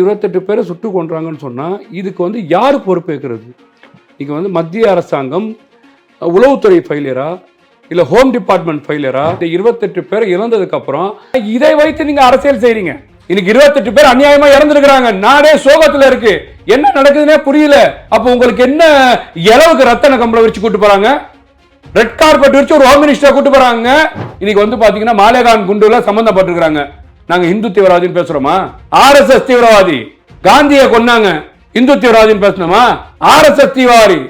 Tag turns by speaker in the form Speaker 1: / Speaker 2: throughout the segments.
Speaker 1: இருபத்தெட்டு பேரை சுட்டு கொன்றாங்கன்னு சொன்னால் இதுக்கு வந்து யார் பொறுப்பேற்கிறது? இங்கே வந்து மத்திய அரசாங்கம் உளவுத்துறை ஃபெயிலியரா? இல்லை ஹோம் டிபார்ட்மெண்ட் ஃபெயிலியரா? இந்த இருபத்தெட்டு பேர் இறந்ததுக்கப்புறம் இதை வைத்து நீங்கள் அரசியல் செய்கிறீங்க இன்னைக்கு இருபத்தெட்டு பேர் அநியாயமா இறந்துருக்கிறாங்க. நாடே சோகத்துல இருக்கு. என்ன நடக்குதுன்னே புரியல. அப்போ உங்களுக்கு என்ன இளவுக்கு ரத்தன கம்பளம் வச்சு கூட்டு போறாங்க? ரெட் கார்பெட் வச்சு ஒரு ஹோம் மினிஸ்டரை கூட்டு போறாங்க. இன்னைக்கு வந்து பாத்தீங்கன்னா மாலேகான் குண்டுல சம்பந்தப்பட்டிருக்கிறாங்க. நாங்க இந்து தீவிரவாதின்னு பேசுறோமா? ஆர்எஸ்எஸ் தீவிரவாதி. காந்தியை கொன்னாங்க. இந்து தீவிரவாதின்னு பேசணுமா ஆர்எஸ்எஸ் தீவிரவாதி.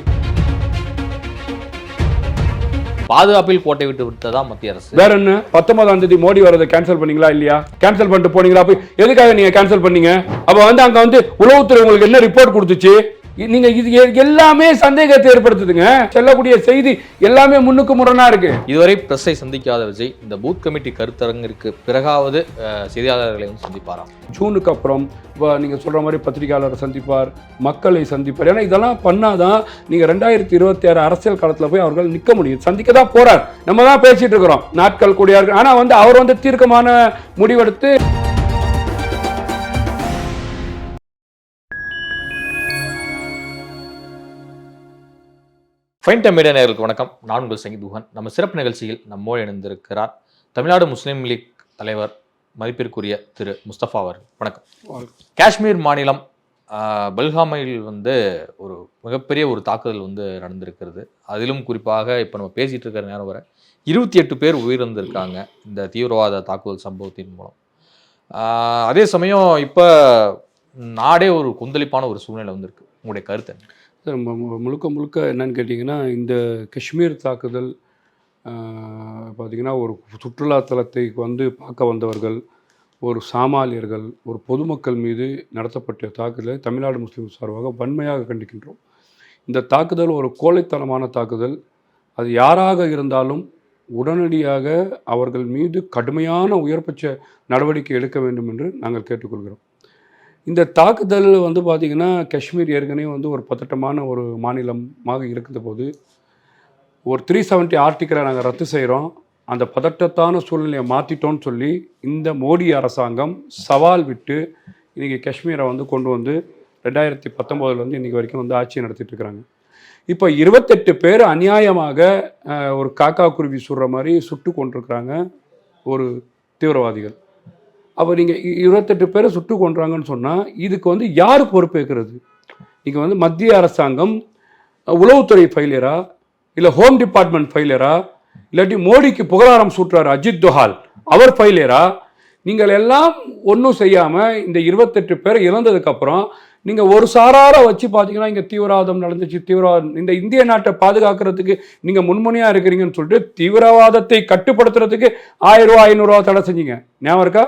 Speaker 2: பாதுகாப்பில் கோட்டை விட்டு விட்டதா மத்திய அரசு.
Speaker 1: வேற என்ன? பத்தொன்பதாம் தேதி மோடி வரதை கேன்சல் பண்ணீங்களா இல்லையா? கேன்சல் பண்ணிட்டு போனீங்களா? எதுக்காக நீங்க கேன்சல் பண்ணீங்க? அப்ப வந்து அங்க வந்து உளவுத்துறை உங்களுக்கு என்ன ரிப்போர்ட் கொடுத்துச்சு? இ- நீங்க இது எல்லாமே சந்தேகத்தை ஏற்படுத்துதுங்க. சொல்லக்கூடிய செய்தி எல்லாமே முன்னுக்கு முரணா இருக்கு.
Speaker 2: இதுவரை பிரஸை சந்திக்காத விஜய் இந்த பூத் கமிட்டி கருத்தரங்கிற்கு பிறகாவது செய்தியாளர்களை சந்திப்பாராம்.
Speaker 1: ஜூனுக்கு அப்புறம் வ- நீங்க சொல்ற மாதிரி பத்திரிகையாளரை சந்திப்பார் மக்களை சந்திப்பார். ஏன்னா இதெல்லாம் பண்ணாதான் நீங்க ரெண்டாயிரத்தி இருபத்தி ஆறு அரசியல் காலத்துல போய் அவர்கள் நிக்க முடியும். சந்திக்க தான் போறார். நம்ம தான் பேசிட்டு இருக்கிறோம். நாட்கள் கூடியா இருக்கு. ஆனா வந்து அவர் வந்து தீர்க்கமான முடிவெடுத்து
Speaker 2: ஃபைன் டைம் மீடியா நேயர்களுக்கு வணக்கம். நான் உங்கள் சங்கி துஹன் நம்ம சிறப்பு நிகழ்ச்சியில் நம்மோடு இணைந்திருக்கிறார் தமிழ்நாடு முஸ்லீம் லீக் தலைவர் மதிப்பிற்குரிய திரு முஸ்தபா அவர்கள். வணக்கம். காஷ்மீர் மாநிலம் பல்காமையில் வந்து ஒரு மிகப்பெரிய ஒரு தாக்குதல் வந்து நடந்திருக்கிறது. அதிலும் குறிப்பாக இப்போ நம்ம பேசிட்டு இருக்கிற நேரம் வரை இருபத்தி எட்டு பேர் உயிரிழந்திருக்காங்க இந்த தீவிரவாத தாக்குதல் சம்பவத்தின் மூலம். அதே சமயம் இப்போ நாடே ஒரு கொந்தளிப்பான ஒரு சூழ்நிலை வந்திருக்கு. உங்களுடைய கருத்து
Speaker 1: முழுக்க முழுக்க என்னன்னு கேட்டிங்கன்னா இந்த காஷ்மீர் தாக்குதல் பார்த்திங்கன்னா பார்த்தீங்கன்னா ஒரு சுற்றுலாத்தலத்தை வந்து பார்க்க வந்தவர்கள் ஒரு சாமானியர்கள் ஒரு பொதுமக்கள் மீது நடத்தப்பட்ட தாக்குதலை தமிழ்நாடு முஸ்லீம் சார்பாக வன்மையாக கண்டிக்கின்றோம். இந்த தாக்குதல் ஒரு கோழைத்தனமான தாக்குதல். அது யாராக இருந்தாலும் உடனடியாக அவர்கள் மீது கடுமையான உயர்பட்ச நடவடிக்கை எடுக்க வேண்டும் என்று நாங்கள் கேட்டுக்கொள்கிறோம். இந்த தாக்குதல் வந்து பார்த்திங்கன்னா காஷ்மீர் ஏற்கனவே வந்து ஒரு பதட்டமான ஒரு மாநிலமாக இருக்கிற போது ஒரு த்ரீ செவன்ட்டி ஆர்டிக்கலை நாங்கள் ரத்து செய்கிறோம் அந்த பதட்டத்தான சூழ்நிலையை மாற்றிட்டோம்னு சொல்லி இந்த மோடி அரசாங்கம் சவால் விட்டு இன்றைக்கி காஷ்மீரை வந்து கொண்டு வந்து ரெண்டாயிரத்தி பத்தொம்போதுலேருந்து இன்றைக்கி வரைக்கும் வந்து ஆட்சி நடத்திட்டு இருக்கிறாங்க இப்போ இருபத்தெட்டு பேர் அநியாயமாக ஒரு காக்கா குருவி சுடுற மாதிரி சுட்டு கொண்டிருக்கிறாங்க ஒரு தீவிரவாதிகள். அப்போ நீங்கள் இருபத்தெட்டு பேரை சுட்டு கொன்றாங்கன்னு சொன்னால் இதுக்கு வந்து யார் பொறுப்பேற்கிறது நீங்கள் வந்து மத்திய அரசாங்கம் உளவுத்துறை ஃபெயிலியரா இல்லை ஹோம் டிபார்ட்மெண்ட் ஃபெயிலியரா இல்லாட்டி மோடிக்கு புகழாரம் சூட்டுறாரு அஜித் துஹால் அவர் ஃபெயிலியரா நீங்கள் எல்லாம் ஒன்றும் செய்யாமல் இந்த இருபத்தெட்டு பேரை இழந்ததுக்கப்புறம் நீங்கள் ஒரு சாரார வச்சு பார்த்தீங்கன்னா இங்கே தீவிரவாதம் நடந்துச்சு தீவிரவாதம் இந்த இந்திய நாட்டை பாதுகாக்கிறதுக்கு நீங்கள் முன்முனையாக இருக்கிறீங்கன்னு சொல்லிட்டு தீவிரவாதத்தை கட்டுப்படுத்துறதுக்கு ஆயிரம் ரூபா ஐநூறுரூவா தடை செஞ்சீங்க. ஞாபகம் இருக்கா?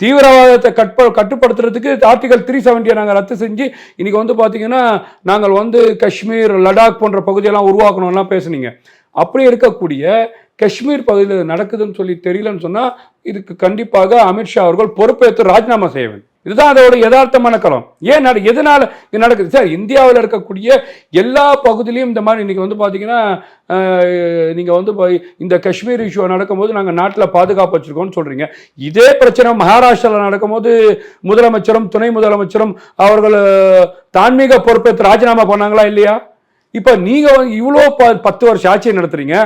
Speaker 1: தீவிரவாதத்தை கட்ப கட்டுப்படுத்துறதுக்கு ஆர்டிகல் த்ரீ செவன்ட்டியை நாங்கள் ரத்து செஞ்சு இன்றைக்கி வந்து பார்த்தீங்கன்னா நாங்கள் வந்து காஷ்மீர் லடாக் போன்ற பகுதியெல்லாம் உருவாக்கணும்லாம் பேசுனீங்க. அப்படி இருக்கக்கூடிய காஷ்மீர் பகுதியில் நடக்குதுன்னு சொல்லி தெரியலன்னு சொன்னால் இதுக்கு கண்டிப்பாக அமித்ஷா அவர்கள் பொறுப்பேற்று ராஜினாமா செய்ய வேண்டும். இதுதான் அதோட யதார்த்தமான களம். ஏன் நட எதனால இது நடக்குது? சார் இந்தியாவில் இருக்கக்கூடிய எல்லா பகுதியிலையும் இந்த மாதிரி இன்னைக்கு வந்து பார்த்தீங்கன்னா நீங்கள் வந்து இந்த காஷ்மீர் இஷ்யூ நடக்கும்போது நாங்கள் நாட்டில் பாதுகாப்பு வச்சுருக்கோம்னு சொல்கிறீங்க இதே பிரச்சனை மகாராஷ்டிராவில் நடக்கும்போது முதலமைச்சரும் துணை முதலமைச்சரும் அவர்கள் தான்மீக பொறுப்பேற்று ராஜினாமா பண்ணாங்களா இல்லையா? இப்போ நீங்கள் வந்து இவ்வளோ ப- பத்து வருஷம் ஆட்சியை நடத்துகிறீங்க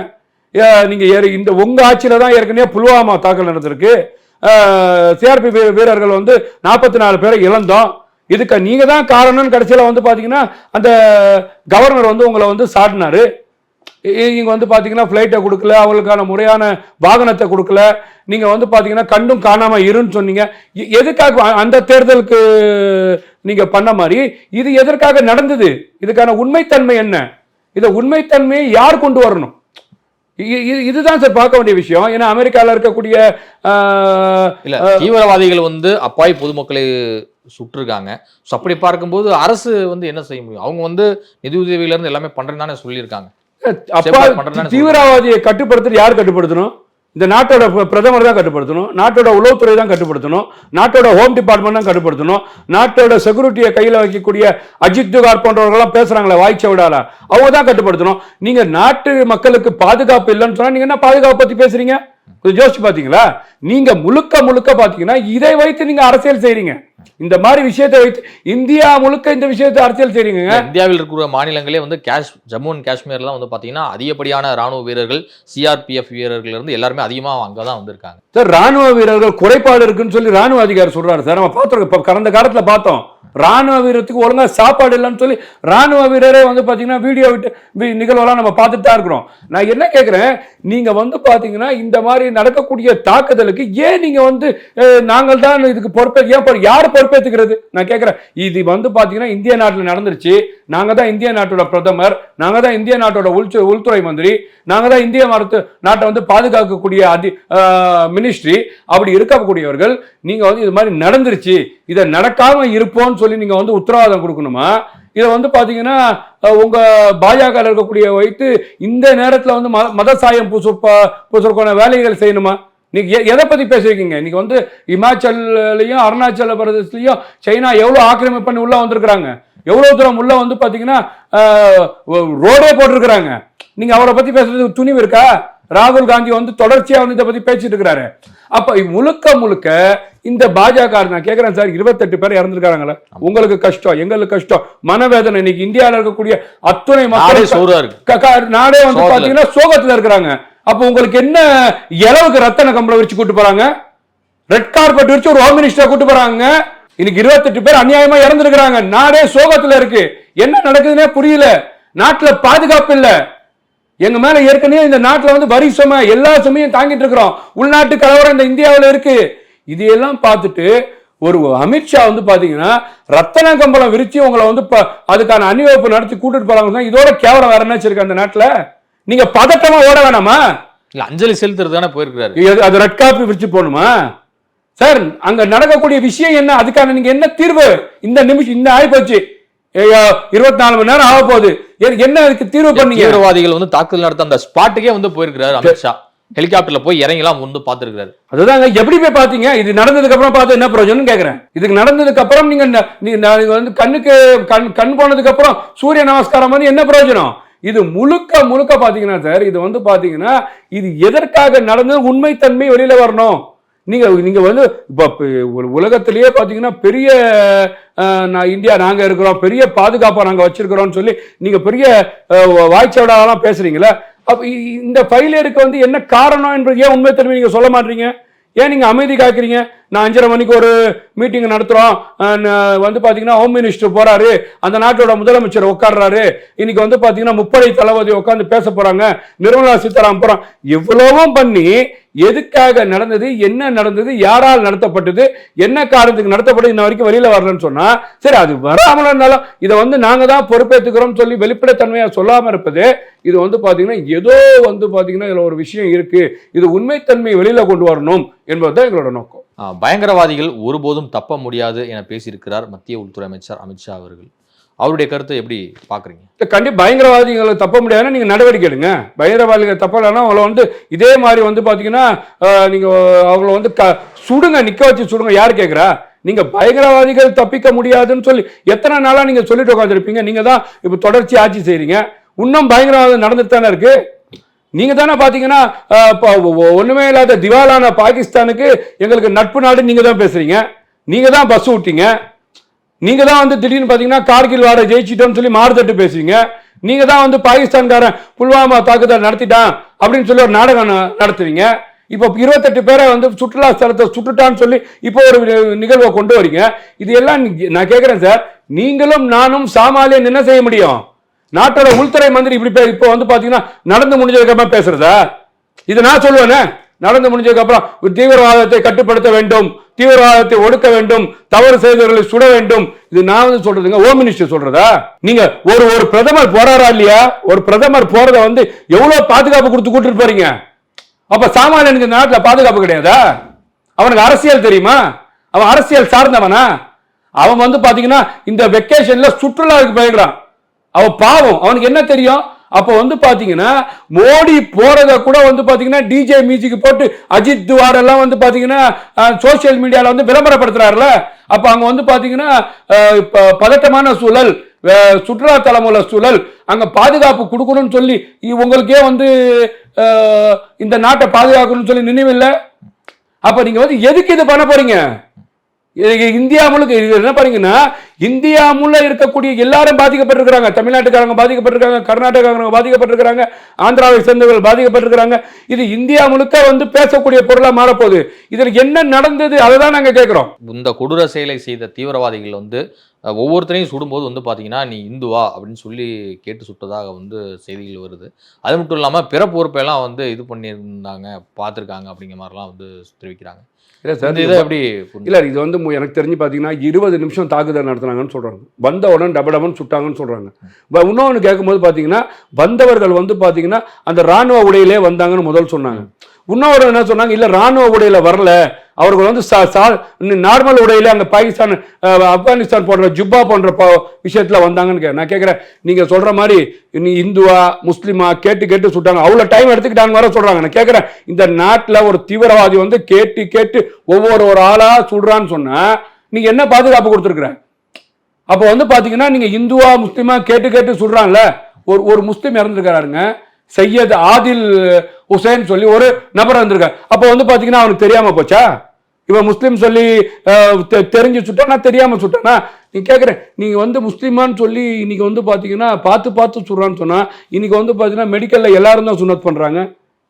Speaker 1: நீங்கள் நீங்க இந்த உங்கள் ஆட்சியில் தான் ஏற்கனவே புல்வாமா தாக்கல் நடந்திருக்கு. சிஆர்பி வீரர்கள் வந்து நாற்பத்தி நாலு பேரை இழந்தோம். இதுக்கு நீங்கள் தான் காரணம்னு கடைசியில் வந்து பார்த்தீங்கன்னா அந்த கவர்னர் வந்து உங்களை வந்து சாட்டினாரு இ- வந்து பார்த்தீங்கன்னா ஃப்ளைட்டை கொடுக்கல அவங்களுக்கான முறையான வாகனத்தை கொடுக்கல. நீங்கள் வந்து பார்த்தீங்கன்னா கண்டும் காணாமல் இருன்னு சொன்னீங்க. எ- எதுக்காக அந்த தேர்தலுக்கு நீங்கள் பண்ண மாதிரி இது எதற்காக நடந்தது? இதுக்கான உண்மைத்தன்மை என்ன? இதை உண்மைத்தன்மையை யார் கொண்டு வரணும்? இதுதான் சார் பார்க்க வேண்டிய விஷயம். ஏன்னா அமெரிக்கால இருக்கக்கூடிய
Speaker 2: இல்ல தீவிரவாதிகள் வந்து அப்பாவி பொதுமக்களை சுட்டிருக்காங்க. ஸோ அப்படி பார்க்கும்போது அரசு வந்து என்ன செய்ய முடியும்? அவங்க வந்து நிதி உதவியில இருந்து எல்லாமே பண்றேன்னு தானே சொல்லியிருக்காங்க.
Speaker 1: அப்பா தீவிரவாதியை கட்டுப்படுத்துறது யார் கட்டுப்படுத்தணும்? இந்த நாட்டோட பிரதமர் தான் கட்டுப்படுத்தணும் நாட்டோட உளவுத்துறை தான் கட்டுப்படுத்தணும் நாட்டோட ஹோம் டிபார்ட்மெண்ட் தான் கட்டுப்படுத்தணும் நாட்டோட செக்யூரிட்டியை கையில் வைக்கக்கூடிய அஜித் துகார் போன்றவர்கள்லாம் பேசுகிறாங்களே வாய்ச்ச விடால அவங்க தான் கட்டுப்படுத்தணும். நீங்கள் நாட்டு மக்களுக்கு பாதுகாப்பு இல்லைன்னு சொன்னால் நீங்கள் என்ன பாதுகாப்பு பற்றி பேசுகிறீங்க கொஞ்சம் யோசிச்சு பாத்தீங்களா? நீங்க முழுக்க முழுக்க பாத்தீங்கன்னா இதை வைத்து நீங்க அரசியல் செய்றீங்க. இந்த மாதிரி விஷயத்தை வைத்து இந்தியா முழுக்க இந்த விஷயத்தை அரசியல் செய்றீங்க
Speaker 2: இந்தியாவில் இருக்கிற மாநிலங்களே வந்து காஷ் ஜம்மு அண்ட் காஷ்மீர்லாம் வந்து பாத்தீங்கன்னா அதிகப்படியான ராணுவ வீரர்கள் சிஆர்பிஎஃப் வீரர்கள் இருந்து எல்லாருமே அதிகமா அங்கதான் வந்திருக்காங்க.
Speaker 1: சார் ராணுவ வீரர்கள் குறைபாடு இருக்குன்னு சொல்லி ராணுவ அதிகாரி சொல்றாரு சார். நம்ம பார்த்துருக்கோம் இப்போ கடந்த காலத்துல பார்த்தோம். ராணுவ வீரத்துக்கு ஒழுங்கா சாப்பாடு இல்லைன்னு சொல்லி ராணுவ வீரரே வந்து பாத்தீங்கன்னா வீடியோ விட்டு நிகழ்வெல்லாம் நம்ம பார்த்துட்டு தான் இருக்கிறோம். நான் என்ன கேட்குறேன் நீங்க வந்து பாத்தீங்கன்னா இந்த மாதிரி நடக்கக்கூடிய தாக்குதலுக்கு ஏன் நீங்க வந்து நாங்கள் தான் இதுக்கு பொறுப்பே ஏன் யார் பொறுப்பேற்றுக்கிறது நான் கேட்குறேன் இது வந்து பாத்தீங்கன்னா இந்திய நாட்டில் நடந்துருச்சு. நாங்க தான் இந்திய நாட்டோட பிரதமர். நாங்க தான் இந்திய நாட்டோட உள்து உள்துறை மந்திரி. நாங்க தான் இந்திய மருத்து நாட்டை வந்து பாதுகாக்கக்கூடிய அதி மினிஸ்ட்ரி அப்படி இருக்கக்கூடியவர்கள் நீங்க வந்து இது மாதிரி நடந்துருச்சு. இதை நடக்காம இருப்போம்னு சொல்லி நீங்க வந்து உத்தரவாதம் கொடுக்கணுமா? இதை வந்து பார்த்தீங்கன்னா உங்கள் பாஜக இருக்கக்கூடிய வைத்து இந்த நேரத்தில் வந்து மத- மத சாயம் பூச பூசுறக்கான வேலைகள் செய்யணுமா? நீங்கள் எ- எதை பற்றி பேசுறீங்க நீங்கள் வந்து இமாச்சல்லையும் அருணாச்சல பிரதேசத்துலையும் சைனா எவ்வளோ ஆக்கிரமிப்பு பண்ணி உள்ளே வந்திருக்கிறாங்க? எவ்வளோ தூரம் உள்ளே வந்து பார்த்தீங்கன்னா ரோடே போட்டிருக்கிறாங்க. நீங்கள் அவரை பற்றி பேசுறதுக்கு துணிவு இருக்கா? ராகுல் காந்தி வந்து தொடர்ச்சியா வந்து இதை பத்தி பேசிட்டு இருக்கிறாரு. அப்ப முழுக்க முழுக்க இந்த பாஜக நான் கேக்குறேன் சார் இருபத்தெட்டு பேர் இறந்துருக்காங்களே உங்களுக்கு கஷ்டம் எங்களுக்கு கஷ்டம். மனவேதனை இன்னைக்கு இந்தியாவில் இருக்கக்கூடிய அத்துணை மக்கள்
Speaker 2: இருக்கு.
Speaker 1: நாடே வந்து. பாத்தீங்கன்னா சோகத்துல இருக்கிறாங்க. அப்ப உங்களுக்கு என்ன இளவுக்கு ரத்தன கம்பளம் விரிச்சு கூட்டு போறாங்க? ரெட் கார்பெட் விரிச்சு ஒரு ஹோம் மினிஸ்டர் கூட்டு போறாங்க. இன்னைக்கு இருபத்தெட்டு பேர் அநியாயமா இறந்துருக்காங்க நாடே சோகத்துல இருக்கு. என்ன நடக்குதுன்னே புரியல. நாட்டுல பாதுகாப்பு இல்ல. எங்க மேல ஏற்கனவே இந்த நாட்டுல வந்து வரி சுமை எல்லா சுமையும் தாங்கிட்டு இருக்கிறோம். உள்நாட்டு கலவரம் இந்த இந்தியாவுல இருக்கு. இதையெல்லாம் பார்த்துட்டு ஒரு அமித்ஷா வந்து பாத்தீங்கன்னா ரத்தன கம்பளம் விரிச்சு உங்களை வந்து அதுக்கான அணிவகுப்பு நடத்தி கூட்டிட்டு போறாங்க இதோட கேவலம் வேற என்ன இருக்கு அந்த நாட்டுல? நீங்க பதட்டமா ஓட வேணாமா?
Speaker 2: இல்ல அஞ்சலி செலுத்துறது தானே போயிருக்கிறாரு
Speaker 1: அது ரெட் காப்பி விரிச்சு போகணுமா? சார் அங்க நடக்கக்கூடிய விஷயம் என்ன? அதுக்கான நீங்க என்ன தீர்வு? இந்த நிமிஷம் இந்த ஆயிப்போச்சு. இருபத்தி நாலு மணி நேரம் ஆக போகுது என்ன அதுக்கு தீர்வு பண்ணீங்க?
Speaker 2: தீவிரவாதிகள் வந்து தாக்குதல் நடத்த அந்த ஸ்பாட்டுக்கே வந்து போயிருக்கிறாரு அமித்ஷா ஹெலிகாப்டர்ல போய் இறங்கிலாம் வந்து பாத்துருக்காரு
Speaker 1: அதுதாங்க எப்படி போய் பாத்தீங்க இது நடந்ததுக்கு அப்புறம் பார்த்து என்ன பிரயோஜனம் கேக்குறேன். இதுக்கு நடந்ததுக்கு அப்புறம் நீங்க ந- நீ- நான் இது வந்து கண்ணுக்கு கண் கண் போனதுக்கு அப்புறம் சூரிய நமஸ்காரம் வந்து என்ன பிரயோஜனம்? இது முழுக்க முழுக்க பாத்தீங்கன்னா சார் இது வந்து பாத்தீங்கன்னா இது எதற்காக நடந்தது? உண்மைத்தன்மை வெளியில வரணும். நீங்க நீங்க வந்து இப்போ உலகத்திலேயே பார்த்தீங்கன்னா பெரிய நான் இந்தியா நாங்கள் இருக்கிறோம் பெரிய பாதுகாப்பாக நாங்கள் வச்சிருக்கிறோம்னு சொல்லி நீங்க பெரிய வாய்ச்சவடாலாம் பேசுறீங்களே அப்போ இ- இந்த ஃபைலியருக்கு வந்து என்ன காரணம் என்பது ஏன் உண்மை தெரியும் நீங்க சொல்ல மாட்டீங்க? ஏன் நீங்க அமைதி காக்கிறீங்க? நான் அஞ்சரை மணிக்கு ஒரு மீட்டிங் நடத்துகிறோம் வந்து பார்த்தீங்கன்னா ஹோம் மினிஸ்டர் போகிறாரு அந்த நாட்டோட முதலமைச்சர் உட்காடுறாரு இன்னைக்கு வந்து பார்த்தீங்கன்னா முப்படை தளபதி உட்காந்து பேச போகிறாங்க நிர்மலா சீதாராமன் போறோம் எவ்வளவும் பண்ணி எதுக்காக நடந்தது என்ன நடந்தது யாரால் நடத்தப்பட்டது என்ன காரணத்துக்கு நடத்தப்பட்டது இன்ன வரைக்கும் வெளியில் வரலன்னு சொன்னால் சரி அது வராமல் இருந்தாலும் இதை வந்து நாங்கள் தான் பொறுப்பேற்றுக்கிறோம் சொல்லி வெளிப்படைத்தன்மையாக சொல்லாமல் இருப்பது இது வந்து பார்த்தீங்கன்னா ஏதோ வந்து பார்த்தீங்கன்னா இதில் ஒரு விஷயம் இருக்குது இது உண்மைத்தன்மையை வெளியில் கொண்டு வரணும் என்பது தான் எங்களோட நோக்கம்.
Speaker 2: பயங்கரவாதிகள் ஒருபோதும் தப்ப முடியாது என பேசியிருக்கிறார் மத்திய உள்துறை அமைச்சர் அமித்ஷா அவர்கள். அவருடைய கருத்தை எப்படி பாக்குறீங்க
Speaker 1: கண்டிப்பாக கண்டிப்பா பயங்கரவாதிகளை தப்ப முடியாதுன்னா நீங்க நடவடிக்கை எடுங்க. பயங்கரவாதிகள் தப்பலன்னா அவங்கள வந்து இதே மாதிரி வந்து பாத்தீங்கன்னா நீங்கள் நீங்க அவங்கள வந்து க சுடுங்க நிக்க வச்சு சுடுங்க. யார் கேக்குறா? நீங்க பயங்கரவாதிகள் தப்பிக்க முடியாதுன்னு சொல்லி எத்தனை நாளா நீங்க சொல்லிட்டு உட்காந்துருப்பீங்க நீங்க தான் இப்ப தொடர்ச்சி ஆட்சி செய்றீங்க. இன்னும் பயங்கரவாதம் நடந்துட்டு தானே இருக்கு? நீங்க தானே பாத்தீங்கன்னா அஹ், ஒண்ணுமே இல்லாத திவாலான பாகிஸ்தானுக்கு எங்களுக்கு நட்பு நாடு நீங்க தான் பேசுறீங்க. நீங்க தான் பஸ் விட்டீங்க நீங்க தான் வந்து திடீர்னு பாத்தீங்கன்னா கார்கில் வாட ஜெயிச்சிட்டோம்னு சொல்லி மாறுதட்டு பேசுவீங்க நீங்க தான் வந்து பாகிஸ்தான்காரன் புல்வாமா தாக்குதல் நடத்திட்டான் அப்படின்னு சொல்லி ஒரு நாடகம் நடத்துவீங்க இப்போ இருபத்தெட்டு பேரை வந்து சுற்றுலா ஸ்தலத்தை சுட்டுட்டான்னு சொல்லி இப்போ ஒரு நிகழ்வை கொண்டு வரீங்க. இது எல்லாம் நான் கேட்கிறேன் சார். நீங்களும் நானும் சாமாலியன் என்ன செய்ய முடியும்? நாட்டோட உள்துறை மந்திரி இப்படி பே- இப்போ வந்து பாத்தீங்கன்னா நடந்து முடிஞ்சதுக்கு அப்புறம் பேசுறதா? இது நான் சொல்லுவேனே. நடந்து முடிஞ்சதுக்கு அப்புறம் தீவிரவாதத்தை கட்டுப்படுத்த வேண்டும் தீவிரவாதத்தை ஒடுக்க வேண்டும் தவறு செய்தவர்களை சுட வேண்டும். இது நான் வந்து சொல்றதுங்க ஹோம் மினிஸ்டர் சொல்றதா? நீங்க ஒரு ஒரு பிரதமர் போறாரா இல்லையா? ஒரு பிரதமர் போறத வந்து எவ்வளவு பாதுகாப்பு கொடுத்து கூட்டிட்டு போறீங்க? அப்ப சாமானியனுக்கு இந்த நாட்டில் பாதுகாப்பு கிடையாதா? அவனுக்கு அரசியல் தெரியுமா? அவன் அரசியல் சார்ந்தவனா? அவன் வந்து பாத்தீங்கன்னா இந்த வெக்கேஷன்ல சுற்றுலாவுக்கு போயிடுறான் அவன் பாவம். அவனுக்கு என்ன தெரியும்? அப்ப வந்து பாத்தீங்கன்னா மோடி போறத கூட வந்து பாத்தீங்கன்னா டிஜே மியூசிக் போட்டு அஜித் துவார் எல்லாம் வந்து பாத்தீங்கன்னா சோசியல் மீடியால வந்து விளம்பரப்படுத்துறாருல. அப்ப அங்க வந்து பாத்தீங்கன்னா பதட்டமான சூழல் சுற்றுலா தலம் உள்ள சூழல் அங்க பாதுகாப்பு கொடுக்கணும்னு சொல்லி உங்களுக்கே வந்து இந்த நாட்டை பாதுகாக்கணும்னு சொல்லி நினைவில்லை? அப்ப நீங்க வந்து எதுக்கு இது பண்ண போறீங்க? இந்தியா முழுக்க இது என்ன பாருங்கன்னா இந்தியா முள்ள இருக்கக்கூடிய எல்லாரும் பாதிக்கப்பட்டிருக்கிறாங்க. தமிழ்நாட்டுக்காரங்க பாதிக்கப்பட்டிருக்காங்க கர்நாடகாக்காரங்க பாதிக்கப்பட்டிருக்கிறாங்க ஆந்திராவை சேர்ந்தவர்கள் பாதிக்கப்பட்டிருக்கிறாங்க. இது இந்தியா முழுக்க வந்து பேசக்கூடிய பொருளாக மாறப்போகுது. இதில் என்ன நடந்தது அதை தான் நாங்கள் கேட்குறோம்
Speaker 2: இந்த கொடூர செயலை செய்த தீவிரவாதிகள் வந்து ஒவ்வொருத்தரையும் சுடும்போது வந்து பார்த்தீங்கன்னா நீ இந்துவா? அப்படின்னு சொல்லி கேட்டு சுட்டதாக வந்து செய்திகள் வருது. அது மட்டும் இல்லாமல் பிற பொறுப்பெல்லாம் வந்து இது பண்ணியிருந்தாங்க பார்த்துருக்காங்க அப்படிங்கிற மாதிரிலாம் வந்து தெரிவிக்கிறாங்க.
Speaker 1: இல்ல
Speaker 2: இந்த இதை எப்படி
Speaker 1: இல்ல இது வந்து எனக்கு தெரிஞ்சு பாத்தீங்கன்னா இருபது நிமிஷம் தாக்குதல் நடத்துனாங்கன்னு சொல்றாங்க. வந்த உடனே டப டபன்னு சுட்டாங்கன்னு சொல்றாங்க. வ- இன்னொன்னு கேட்கும்போது பாத்தீங்கன்னா வந்தவர்கள் வந்து பாத்தீங்கன்னா அந்த ராணுவ உடையிலே வந்தாங்கன்னு முதல் சொன்னாங்க. இன்னொரு என்ன சொன்னாங்க இல்ல ராணுவ உடையில வரல அவர்கள் வந்து நார்மல் உடையில அந்த பாகிஸ்தான் ஆப்கானிஸ்தான் போன்ற ஜுப்பா போன்ற விஷயத்துல வந்தாங்கன்னு கே- நான் கேட்கிறேன் நீங்க சொல்ற மாதிரி நீ இந்துவா முஸ்லீமா கேட்டு கேட்டு சுட்டாங்க. அவ்வளவு டைம் எடுத்துக்கிட்டாங்க வர சொல்றாங்க. நான் கேட்கிறேன் இந்த நாட்டுல ஒரு தீவிரவாதி வந்து கேட்டு கேட்டு ஒவ்வொரு ஒரு ஆளா சுடுறான்னு சொன்னா நீங்க என்ன பாதுகாப்பு கொடுத்துருக்குற? அப்போ வந்து பாத்தீங்கன்னா நீங்க இந்துவா முஸ்லீமா கேட்டு கேட்டு சுடுறாங்கல்ல ஒரு ஒரு முஸ்லீம் இறந்துருக்காருங்க சையத் ஆதில் ஹுசைன் சொல்லி ஒரு நபர் வந்திருக்காரு. அப்போ வந்து பார்த்தீங்கன்னா அவனுக்கு தெரியாமல் போச்சா? இவன் முஸ்லீம் சொல்லி தெ- தெரிஞ்சு சுட்டானா? தெரியாமல் சுட்டானா? நீ கேட்குறேன் நீங்கள் வந்து முஸ்லீமான்னு சொல்லி இன்னைக்கு வந்து பார்த்தீங்கன்னா பார்த்து பார்த்து சுடுறான்னு சொன்னால் இன்னைக்கு வந்து பார்த்தீங்கன்னா மெடிக்கலில் எல்லாரும் தான் சுனத் பண்ணுறாங்க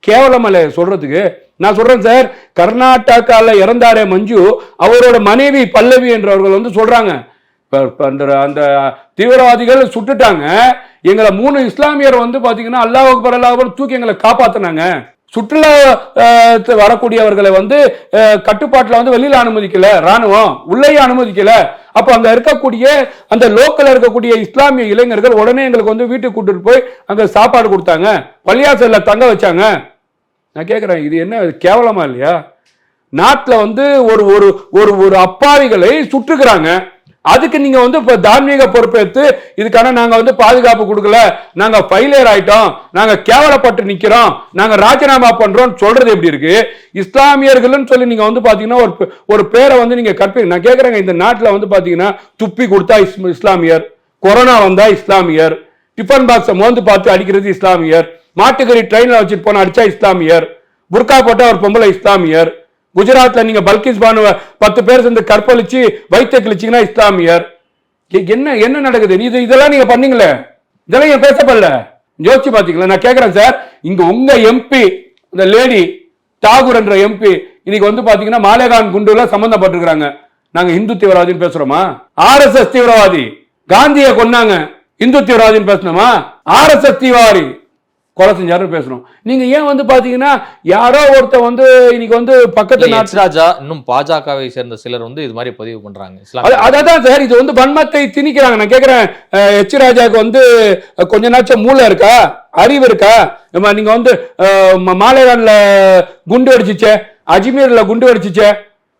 Speaker 1: கேவலமல்ல சொல்கிறதுக்கு நான் சொல்கிறேன் சார் கர்நாடகாவில் இறந்தாரே மஞ்சு அவரோட மனைவி பல்லவி என்றவர்கள் வந்து சொல்கிறாங்க அந்த அந்த தீவிரவாதிகள் சுட்டுட்டாங்க. எங்களை மூணு இஸ்லாமியர் வந்து பாத்தீங்கன்னா அல்லாஹ் அல்லாஹ் தூக்கி எங்களை காப்பாத்தினாங்க. சுற்றுலா வரக்கூடியவர்களை வந்து கட்டுப்பாட்டில் வந்து வெளியில அனுமதிக்கல. ராணுவம் உள்ளேயே அனுமதிக்கல. அப்ப அங்க இருக்கக்கூடிய அந்த லோக்கலில் இருக்கக்கூடிய இஸ்லாமிய இளைஞர்கள் உடனே எங்களுக்கு வந்து வீட்டுக்கு கூட்டிட்டு போய் அங்க சாப்பாடு கொடுத்தாங்க. பள்ளியாசல்ல தங்க வச்சாங்க. நான் கேட்குறேன் இது என்ன கேவலமா இல்லையா? நாட்டில் வந்து ஒரு ஒரு ஒரு ஒரு அப்பாவிகளை சுட்டுக்கிறாங்க. அதுக்கு நீங்க வந்து இப்ப தார்மீக பொறுப்பேற்று இதுக்கான நாங்க வந்து பாதுகாப்பு கொடுக்கல. நாங்க ஃபைலியர் ஆயிட்டோம். நாங்க கேவலப்பட்டு நிக்கிறோம். நாங்க ராஜினாமா பண்றோம். சொல்றது எப்படி இருக்கு? இஸ்லாமியர்கள்னு சொல்லி நீங்க வந்து பாத்தீங்கன்னா ஒரு ஒரு பேரை வந்து நீங்க கற்பீங்க நான் கேக்குறேங்க இந்த நாட்டுல வந்து பாத்தீங்கன்னா துப்பி கொடுத்தா இஸ்- இஸ்லாமியர். கொரோனா வந்தா இஸ்லாமியர். டிஃபன் பாக்ஸை மோந்து பார்த்து அடிக்கிறது இஸ்லாமியர். மாட்டுக்கறி ட்ரெயின்ல வச்சுட்டு போன அடிச்சா இஸ்லாமியர். புர்கா போட்டா ஒரு பொம்பளை இஸ்லாமியர். குஜராத்ல நீங்க பல்கிஸ் பானுவ பத்து பேர் சேர்ந்து கற்பழிச்சு வைத்த கிழிச்சிங்கன்னா இஸ்லாமியர். என்ன என்ன நடக்குது? இது இதெல்லாம் நீங்க பண்ணீங்களே? இதெல்லாம் ஏன் பேசப்படல யோசிச்சு பாத்தீங்களா? நான் கேட்குறேன் சார் இங்க உங்க எம்பி இந்த லேடி தாகூர் என்ற எம்பி இன்னைக்கு வந்து பாத்தீங்கன்னா மாலேகான் குண்டுல சம்பந்தப்பட்டிருக்கிறாங்க. நாங்க இந்து தீவிரவாதின்னு பேசுறோமா? ஆர்எஸ்எஸ் தீவிரவாதி காந்தியை கொன்னாங்க இந்து தீவிரவாதின்னு பேசணுமா? ஆர்எஸ்எஸ் தீவிரவாதி கொலை செஞ்சாருன்னு பேசுறோம் நீங்க ஏன் வந்து பாத்தீங்கன்னா யாரோ ஒருத்தர் வந்து இன்னைக்கு வந்து பக்கத்து
Speaker 2: இல்ல,
Speaker 1: நாட்டு
Speaker 2: எச் ராஜா இன்னும் பாஜகவை சேர்ந்த சிலர் வந்து இது மாதிரி பதிவு பண்றாங்க.
Speaker 1: அதான் சார் இது வந்து வன்மத்தை திணிக்கிறாங்க. நான் கேக்குறேன் அஹ், எச் ராஜாவுக்கு வந்து கொஞ்ச நாச்சும் மூளை இருக்கா? அறிவு இருக்கா? நீங்க வந்து அஹ், ம- மாலேகான்ல குண்டு அடிச்சுச்சே அஜ்மீர்ல குண்டு அடிச்சுச்சே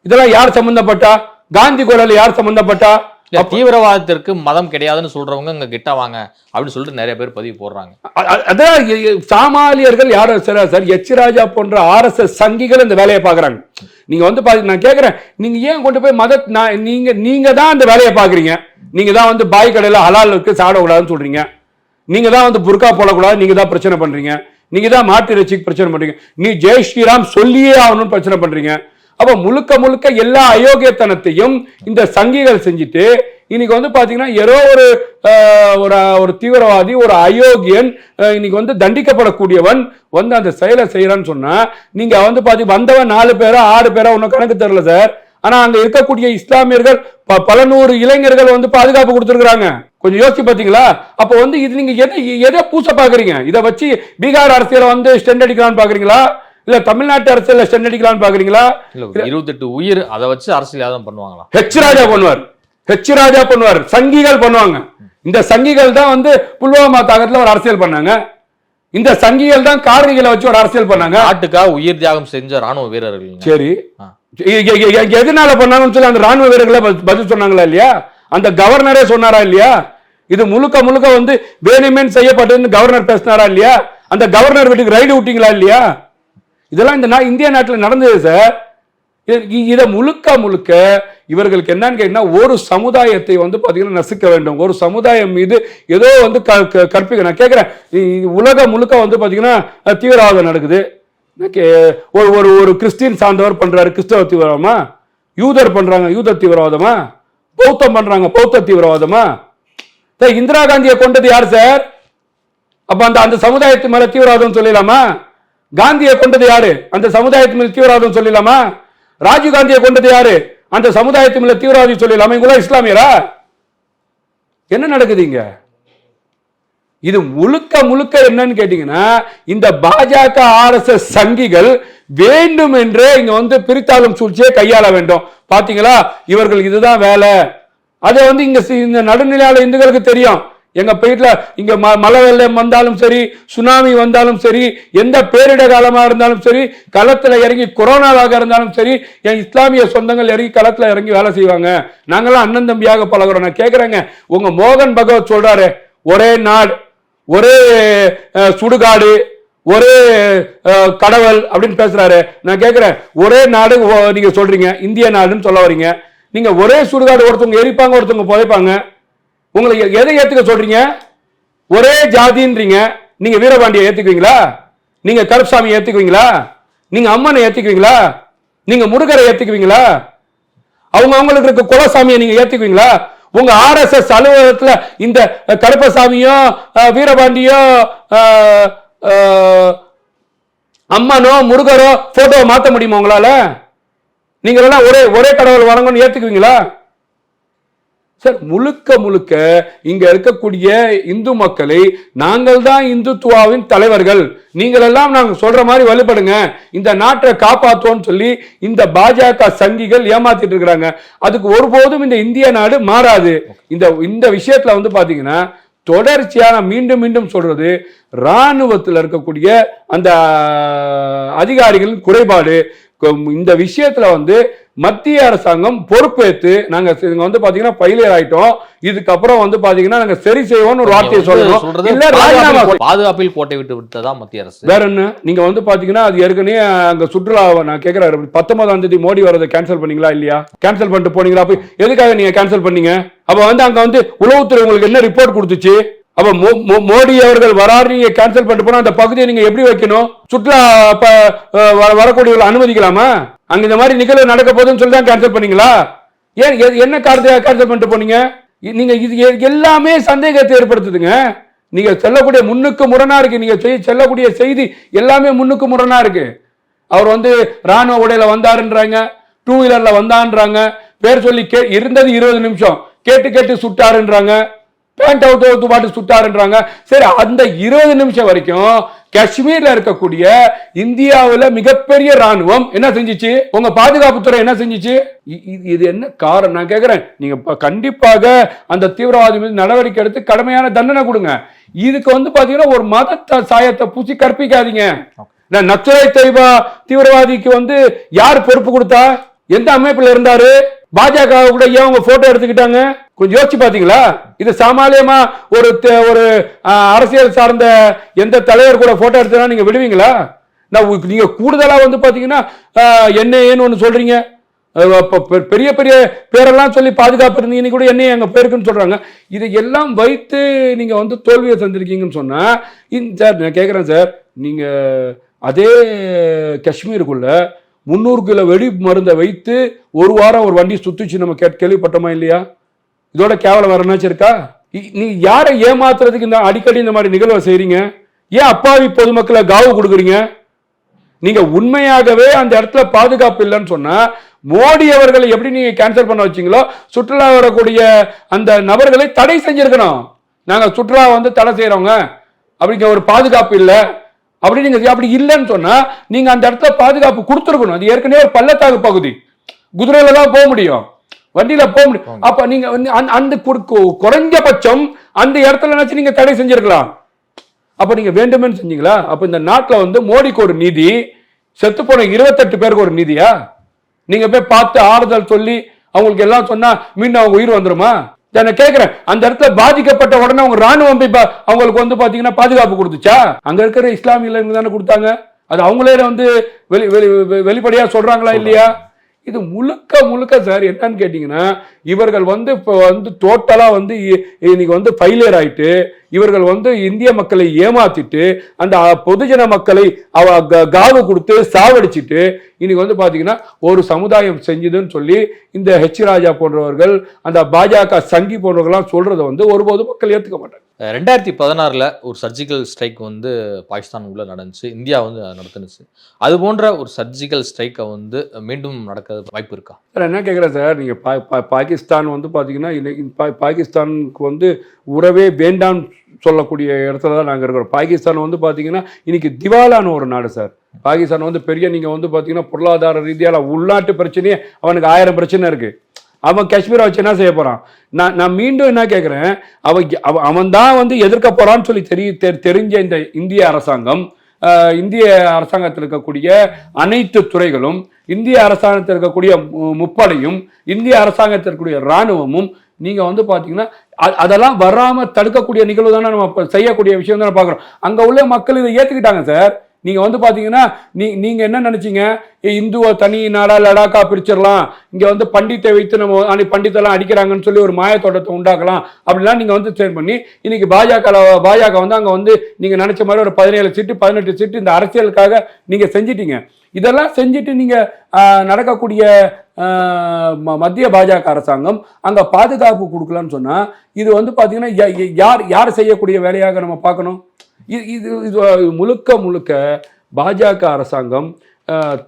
Speaker 1: இதெல்லாம் யார் சம்பந்தப்பட்டா? காந்தி கொலையில யார் சம்பந்தப்பட்டா?
Speaker 2: இல்ல, தீவிரவாதத்திற்கு மதம் கிடையாதுன்னு சொல்றவங்க இங்க கிட்ட வாங்க அப்படின்னு சொல்லிட்டு நிறைய பேர் பதிவு போடுறாங்க.
Speaker 1: அதான் சாமானியர்கள் யாரும் சார் சார் எச் ராஜா போன்ற ஆர்எஸ்எஸ் சங்கிகள் இந்த வேலையை பாக்குறாங்க நீங்க வந்து பாத்து நான் கேக்குறேன் நீங்க ஏன் கொண்டு போய் மத நான் நீங்க நீங்க தான் அந்த வேலையை பாக்குறீங்க நீங்க தான் வந்து பாய் கடையில ஹலால் இருக்கு சாடக்கூடாதுன்னு சொல்றீங்க. நீங்க தான் வந்து புர்கா போடக்கூடாது நீங்க தான் பிரச்சனை பண்றீங்க. நீங்க தான் மாட்டு இறைச்சிக்கு பிரச்சனை பண்றீங்க. நீ ஜெய் ஸ்ரீராம் சொல்லியே ஆகணும்னு பிரச்சனை பண்றீங்க. அப்ப முழுக்க முழுக்க எல்லா அயோக்கியத்தனத்தையும் இந்த சங்கிகள் செஞ்சுட்டு இன்னைக்கு வந்து பாத்தீங்கன்னா ஏதோ ஒரு ஒரு ஒரு தீவிரவாதி ஒரு அயோக்கியன் இன்னைக்கு வந்து தண்டிக்கப்படக்கூடியவன் வந்து அந்த செயலை செய்யறான்னு சொன்னா நீங்க வந்து பாத்தி வந்தவன் நாலு பேரா ஆறு பேரா ஒன்னும் கணக்கு தெரியல சார். ஆனா அங்க இருக்கக்கூடிய இஸ்லாமியர்கள் ப- பல நூறு இளைஞர்கள் வந்து பாதுகாப்பு கொடுத்துருக்காங்க கொஞ்சம் யோசிச்சு பாத்தீங்களா? அப்ப வந்து இது நீங்க எதை எதை பூச பாக்குறீங்க? இதை வச்சு பீகார் அரசியலை வந்து ஸ்டெண்ட் அடிக்கலாம்னு பாக்குறீங்களா? இல்ல தமிழ்நாட்டு அரசியல ஸ்டெண்ட் அடிக்கலாம்னு பாக்குறீங்களா?
Speaker 2: இல்ல இருபத்தெட்டு உயிர் அதை வச்சு அரசியல் யாரும் பண்ணுவாங்களா
Speaker 1: ஹெச் ராஜா பண்ணுவார். ஹெச் ராஜா பண்ணுவார். சங்கிகள் பண்ணுவாங்க. இந்த சங்கிகள் தான் வந்து புல்வாமா தாக்கத்துல ஒரு அரசியல் பண்ணாங்க. இந்த சங்கிகள் தான் காரணிகளை வச்சு ஒரு அரசியல் பண்ணாங்க.
Speaker 2: நாட்டுக்காக உயிர் தியாகம் செஞ்ச ராணுவ வீரர்கள்
Speaker 1: சரி. எதனால பண்ணாங்கன்னு சொல்லி அந்த ராணுவ வீரர்களை பதில் சொன்னாங்களா இல்லையா? அந்த கவர்னரே சொன்னாரா இல்லையா? இது முழுக்க முழுக்க வந்து வேணுமேன் செய்யப்பட்டதுன்னு கவர்னர் பேசினாரா இல்லையா? அந்த கவர்னர் வீட்டுக்கு ரைடு விட்டீங்களா இல்லையா? இதெல்லாம் இந்த நான் இந்திய நாட்டில் நடந்தது சார். இதை முழுக்க முழுக்க இவர்களுக்கு என்னன்னு கேட்டீங்கன்னா ஒரு சமுதாயத்தை வந்து பார்த்தீங்கன்னா நசுக்க வேண்டும். ஒரு சமுதாயம் மீது ஏதோ வந்து க- க- கற்பிக்க நான் கேட்குறேன் உலகம் முழுக்க வந்து பார்த்தீங்கன்னா தீவிரவாதம் நடக்குது. ஒரு ஒரு ஒரு கிறிஸ்டின் சார்ந்தவர் பண்ணுறாரு கிறிஸ்தவ தீவிரவாதமா? யூதர் பண்ணுறாங்க யூத தீவிரவாதமா? பௌத்தம் பண்ணுறாங்க பௌத்த தீவிரவாதமா? சார், இந்திரா காந்தியை கொண்டது யார் சார்? அப்ப அந்த அந்த சமுதாயத்து மேல தீவிரவாதம் சொல்லலாமா? காந்தியை கொண்டது யாரு? அந்த சமுதாயத்து மேல தீவிரவாதம் சொல்லலாமா ராஜீவ் காந்தியை கொண்டது யாரு? அந்த சமுதாயத்து மேல தீவிரவாதி சொல்லலாமா இவங்களா இஸ்லாமியரா? என்ன நடக்குது இங்க? இது முழுக்க முழுக்க என்னன்னு கேட்டீங்கன்னா இந்த பாஜக ஆர்எஸ்எஸ் சங்கிகள் வேண்டும் என்றே இங்க வந்து பிரித்தாளும் சூழ்ச்சியை கையாள வேண்டும். பாத்தீங்களா? இவர்கள் இதுதான் வேலை. அதை வந்து இங்க இந்த நடுநிலையாள இந்துக்களுக்கு தெரியும். எங்க வீட்டில் இங்க ம- மழை வெள்ளம் வந்தாலும் சரி சுனாமி வந்தாலும் சரி எந்த பேரிட காலமா இருந்தாலும் சரி களத்துல இறங்கி கொரோனாவாக இருந்தாலும் சரி என் இஸ்லாமிய சொந்தங்கள் இறங்கி களத்துல இறங்கி வேலை செய்வாங்க. நாங்களாம் அண்ணன் தம்பியாக பழகுறோம். நான் கேக்குறேங்க. உங்க மோகன் பகவத் சொல்றாரு ஒரே நாடு ஒரே சுடுகாடு ஒரே கடவுள் அப்படின்னு பேசுறாரு. நான் கேக்குறேன் ஒரே நாடு நீங்க சொல்றீங்க இந்திய நாடுன்னு சொல்ல வரீங்க. நீங்க ஒரே சுடுகாடு ஒருத்தவங்க எரிப்பாங்க ஒருத்தவங்க புதைப்பாங்க. உங்களை எ- எதை ஏத்துக்க சொல்றீங்க? ஒரே ஜாதின்றீங்க. நீங்க வீரபாண்டியை ஏத்துக்குவீங்களா? நீங்க கருப்சாமி ஏத்துக்குவீங்களா? நீங்க அம்மனை ஏத்துக்குவீங்களா? நீங்க முருகரை ஏத்துக்குவீங்களா? அவங்க அவங்களுக்கு இருக்க குலசாமியை நீங்க ஏத்துக்குவீங்களா? உங்க ஆர்எஸ்எஸ் அலுவலகத்துல இந்த கருப்பசாமியோ வீரபாண்டியோ அம்மனோ முருகரோ போட்டோவை மாத்த முடியுமா உங்களால? நீங்க எல்லாம் ஒரே ஒரே கடவுள் வணங்கன்னு ஏத்துக்குவீங்களா? சார் முழுக்க முழுக்க இங்க இருக்கக்கூடிய இந்து மக்களை நாங்கள் தான் இந்துத்துவாவின் தலைவர்கள். நீங்கள் எல்லாம் நாங்கள் சொல்ற மாதிரி வழிபடுங்க இந்த நாட்டை காப்பாத்தோம்னு சொல்லி இந்த பாஜக சங்கிகள் ஏமாத்திட்டு இருக்கிறாங்க. அதுக்கு ஒருபோதும் இந்த இந்திய நாடு மாறாது. இந்த இந்த விஷயத்துல வந்து பாத்தீங்கன்னா தொடர்ச்சியான மீண்டும் மீண்டும் சொல்றது ராணுவத்தில் இருக்கக்கூடிய அந்த அதிகாரிகளின் குறைபாடு இந்த விஷயத்துல வந்து மத்திய அரசாங்கம் பொறுப்பேற்று நாங்க இங்க வந்து பாத்தீங்கன்னா ஃபெயிலியர் ஆயிட்டோம் இதுக்கப்புறம் வந்து பாத்தீங்கன்னா நாங்க சரி செய்வோம்னு ஒரு வார்த்தையை சொல்லணும். இல்ல ராஜினாமா
Speaker 2: பாதுகாப்பில் கோட்டை விட்டு விட்டதா மத்திய அரசு?
Speaker 1: வேற என்ன? நீங்க வந்து பாத்தீங்கன்னா அது ஏற்கனவே அங்க சுற்றுலா நான் கேக்குறேன் பத்தொன்பதாம் தேதி மோடி வரதை கேன்சல் பண்ணீங்களா இல்லையா? கேன்சல் பண்ணிட்டு போனீங்களா? அப்ப எதுக்காக நீங்க கேன்சல் பண்ணீங்க? அப்ப வந்து அங்க வந்து உளவுத்துறை உங்களுக்கு என்ன ரிப்போர்ட் கொடுத்துச்சு? அப்ப மோ- மோ- மோடி அவர்கள் வராரு நீங்க கேன்சல் பண்ணிட்டு போனா அந்த பகுதியை நீங்க எப்படி வைக்கணும்? சுற்றுலா ப- அனுமதிக்கலாமா? அங்க இந்த மாதிரி நிகழ்வு நடக்க போகுதுன்னு சொல்லி தான் கேன்சல் பண்ணீங்களா? ஏன் எ- என்ன காரணத்தை கேன்சல் பண்ணிட்டு போனீங்க? இ- நீங்க இது எல்லாமே சந்தேகத்தை ஏற்படுத்துதுங்க. நீங்க செல்லக்கூடிய முன்னுக்கு முரணா இருக்கு. நீங்க செல்லக்கூடிய செய்தி எல்லாமே முன்னுக்கு முரணா இருக்கு. அவர் வந்து ராணுவ உடையில வந்தாருன்றாங்க டூ வீலர்ல வந்தான்றாங்க. பேர் சொல்லி கே இருந்தது இருபது நிமிஷம். கேட்டு கேட்டு சுட்டாருன்றாங்க. பேண்ட் அவுட் அவுத்து பாட்டு சுட்டாருன்றாங்க. சரி அந்த இருபது நிமிஷம் வரைக்கும் காஷ்மீர்ல இருக்கக்கூடிய இந்தியாவுல மிகப்பெரிய ராணுவம் என்ன செஞ்சுச்சு? உங்க பாதுகாப்புத்துறை என்ன செஞ்சுச்சு? இது என்ன காரணம்? நான் கேக்குறேன். நீங்க கண்டிப்பாக அந்த தீவிரவாதி மீது நடவடிக்கை எடுத்து கடுமையான தண்டனை கொடுங்க. இதுக்கு வந்து பாத்தீங்கன்னா ஒரு மத சாயத்தை பூசி கற்பிக்காதீங்க. நான் நக்சலை தெய்வா தீவிரவாதிக்கு வந்து யார் பொறுப்பு கொடுத்தா? எந்த அமைப்புல இருந்தாரு? பாஜக கூட ஏன் அவங்க போட்டோ எடுத்துக்கிட்டாங்க. கொஞ்சம் யோசிச்சு பாத்தீங்களா இது சாமானியமா ஒரு ஒரு அரசியல் சார்ந்த எந்த தலைவர் கூட போட்டோ எடுத்தா நீங்க விடுவீங்களா நான் உ- நீங்க கூடுதலா வந்து பாத்தீங்கன்னா என்ன ஒன்னு சொல்றீங்க. பெ- பெரிய பெரிய பேரெல்லாம் சொல்லி பாதுகாப்பு இருந்தீங்க. கூட என்ன எங்க போயிருக்குன்னு சொல்றாங்க. இதை எல்லாம் வைத்து நீங்க வந்து தோல்வியை தந்திருக்கீங்கன்னு சொன்னா இந்த சார் நான் கேட்குறேன் சார். நீங்க அதே காஷ்மீருக்குள்ள முந்நூறு கிலோ வெடி மருந்தை வைத்து ஒரு வாரம் ஒரு வண்டி சுத்துச்சு நம்ம கே கேள்விப்பட்டோமா இல்லையா? இதோட கேவலம் வேற என்னாச்சும் இருக்கா? இ- நீ யாரை ஏமாத்துறதுக்கு இந்த அடிக்கடி இந்த மாதிரி நிகழ்வை செய்றீங்க? ஏன் அப்பாவி பொதுமக்களை காவு கொடுக்குறீங்க? நீங்க உண்மையாகவே அந்த இடத்துல பாதுகாப்பு இல்லைன்னு சொன்னா மோடி அவர்களை எப்படி நீங்க கேன்சல் பண்ண வச்சீங்களோ சுற்றுலா வரக்கூடிய அந்த நபர்களை தடை செஞ்சிருக்கணும். நாங்க சுற்றுலா வந்து தடை செய்யறோங்க அப்படிங்க ஒரு பாதுகாப்பு இல்லை. அப்படி நீங்க அப்படி இல்லைன்னு சொன்னா நீங்க அந்த இடத்துல பாதுகாப்பு கொடுத்துருக்கணும். அது ஏற்கனவே ஒரு பள்ளத்தாக்கு பகுதி. குதிரையில தான் போக முடியும். வண்டியில போக முடியும். அப்ப நீங்க வந்து அந்த- குறைஞ்சபட்சம் அந்த இடத்துல நினைச்சு நீங்க தடை செஞ்சிருக்கலாம். அப்ப நீங்க வேண்டுமென்னு செஞ்சீங்களா? அப்ப இந்த நாட்டுல வந்து மோடிக்கு ஒரு நீதி செத்து போன இருபத்தெட்டு பேருக்கு ஒரு நீதியா? நீங்க போய் பார்த்து ஆறுதல் சொல்லி அவங்களுக்கு எல்லாம் சொன்னா மீண்டும் அவங்க உயிர் வந்துருமா? நான் கேட்கிறேன். அந்த இடத்துல பாதிக்கப்பட்ட உடனே அவங்க ராணுவம் அவங்களுக்கு வந்து பாத்தீங்கன்னா பாதுகாப்பு கொடுத்துச்சா? அங்க இருக்கிற இஸ்லாமியர்கள் தானே கொடுத்தாங்க? அது அவங்களே வந்து வெளி வெளி வெளிப்படையா சொல்றாங்களா இல்லையா? இது முழுக்க முழுக்க சார் என்னன்னு கேட்டீங்கன்னா இவர்கள் வந்து இப்போ வந்து டோட்டலா வந்து இன்னைக்கு வந்து ஃபெயிலியர் ஆயிட்டு இவர்கள் வந்து இந்திய மக்களை ஏமாத்திட்டு அந்த பொதுஜன மக்களை அவ காவு கொடுத்து சாவடிச்சிட்டு இன்னைக்கு வந்து பாத்தீங்கன்னா ஒரு சமுதாயம் செஞ்சுதுன்னு சொல்லி இந்த ஹெச் ராஜா போன்றவர்கள் அந்த பாஜக சங்கி போன்றவர்கள்லாம் சொல்றதை வந்து ஒருபோதும் மக்கள் ஏத்துக்க மாட்டாங்க.
Speaker 2: ரெண்டாயிரத்தி பதினாறுல ஒரு சர்ஜிக்கல் ஸ்ட்ரைக் வந்து பாகிஸ்தான் உள்ள நடந்துச்சு. இந்தியா வந்து நடத்துனுச்சு. அது போன்ற ஒரு சர்ஜிக்கல் ஸ்ட்ரைக்கை வந்து மீண்டும் நடக்க வாய்ப்பு இருக்கா?
Speaker 1: சார் என்ன கேட்குறேன் சார் நீங்கள் பா பாகிஸ்தான் வந்து பார்த்தீங்கன்னா பாகிஸ்தானுக்கு வந்து உறவே வேண்டாம் சொல்லக்கூடிய இடத்துல தான் நாங்கள் இருக்கிறோம். பாகிஸ்தான் வந்து பார்த்தீங்கன்னா இன்னைக்கு திவாலான ஒரு நாடு சார். பாகிஸ்தான் வந்து பெரிய நீங்கள் வந்து பார்த்தீங்கன்னா பொருளாதார ரீதியால் உள்நாட்டு பிரச்சனையே அவனுக்கு ஆயிரம் பிரச்சனை இருக்குது அவன் காஷ்மீரை வச்சு என்ன செய்ய போகிறான் நான் நான் மீண்டும் என்ன கேட்குறேன் அவன் அவன் அவன் தான் வந்து எதிர்க்க போகிறான்னு சொல்லி தெரிய தெ- தெரிஞ்ச இந்த இந்திய அரசாங்கம் இந்திய அரசாங்கத்தில் இருக்கக்கூடிய அனைத்து துறைகளும் இந்திய அரசாங்கத்தில் இருக்கக்கூடிய மு- முப்படையும் இந்திய அரசாங்கத்தில் இருக்கக்கூடிய இராணுவமும் நீங்கள் வந்து பார்த்தீங்கன்னா அதெல்லாம் வராமல் தடுக்கக்கூடிய நிகழ்வு தானே நம்ம செய்யக்கூடிய விஷயம் தானே பார்க்குறோம். அங்கே உள்ள மக்கள் இதை ஏற்றுக்கிட்டாங்க சார். நீங்கள் வந்து பார்த்தீங்கன்னா நீ நீங்கள் என்ன நினச்சிங்க? இந்துவை தனி நாடா லடாக்கா பிரிச்சிடலாம். இங்கே வந்து பண்டித்தை வைத்து நம்ம அன்னைக்கு பண்டித்தெல்லாம் அடிக்கிறாங்கன்னு சொல்லி ஒரு மாயத்தோட்டத்தை உண்டாக்கலாம். அப்படிலாம் நீங்கள் வந்து சேர் பண்ணி இன்னைக்கு பாஜக பாஜக வந்து அங்கே வந்து நீங்கள் நினச்ச மாதிரி ஒரு பதினேழு சீட்டு பதினெட்டு சீட்டு இந்த அரசியலுக்காக நீங்கள் செஞ்சிட்டீங்க. இதெல்லாம் செஞ்சுட்டு நீங்க நடக்கக்கூடிய ம- மத்திய பாஜக அரசாங்கம் அங்க பாதுகாப்பு கொடுக்கலன்னு சொன்னா இது வந்து பாத்தீங்கன்னா யா- யார் யார் செய்யக்கூடிய வேலையாக நம்ம பார்க்கணும்? இது இது இது முழுக்க முழுக்க பாஜக அரசாங்கம்